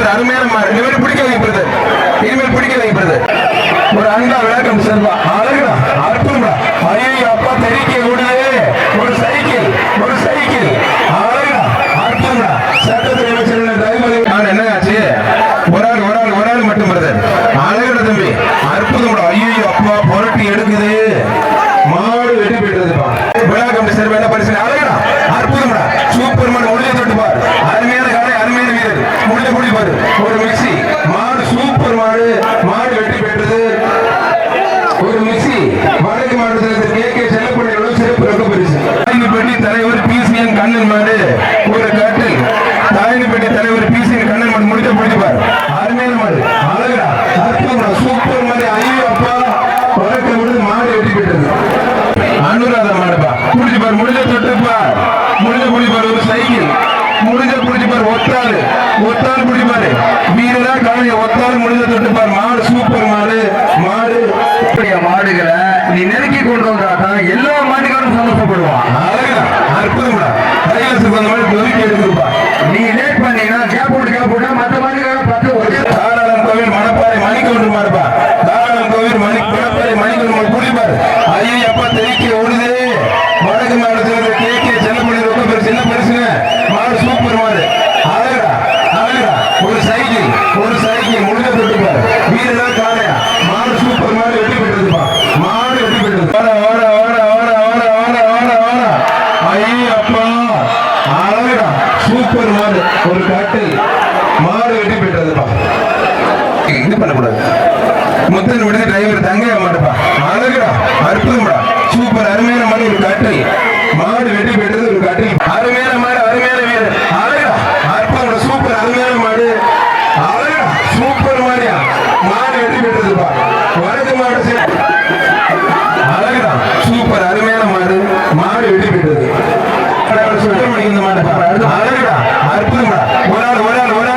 Super அருமையான இனிமேல் பிடிக்க வைப்பது இனிமேல் பிடிக்க வைக்கிறது ஒரு அன்பா விளக்கம் செல்வா. இருக்குது அனுராதா மாடுப்பா குடிச்சு பாரு முடிஞ்ச தொட்டுப்பா முடிஞ்ச குடிச்சு பாரு ஒரு சைக்கிள். முடிஞ்ச குடிச்சு பாரு ஒத்தாள். ஒத்தாள் குடிச்சு பாரு. வீரரா கவனிய ஒத்தாள் முடிஞ்ச தொட்டு பாரு. மாடு சூப்பர் மாடு. மாடு. மாடுகளை நீ நெருக்கி கொண்டு வந்தாக்கா எல்லா மாட்டுக்காரும் சந்தோஷப்படுவான். அழகா அற்புதம் ஒரு சைக்கிள் முடிஞ்ச போட்டுப்பா வீடுனா காலையா மாடு சூப்பர் மாடு வெட்டி பெற்றிருப்பா மாடு வெட்டி பெற்றிருப்பா ஓட ஓட ஓட ஓட ஓட ஓட ஓட ஐயோ அப்பா அழகா சூப்பர் மாடு. ஒரு காட்டில் மாறு வெட்டி பெற்றதுப்பா இது பண்ணக்கூடாது. அற்புதம் ஒராள் ஒராள்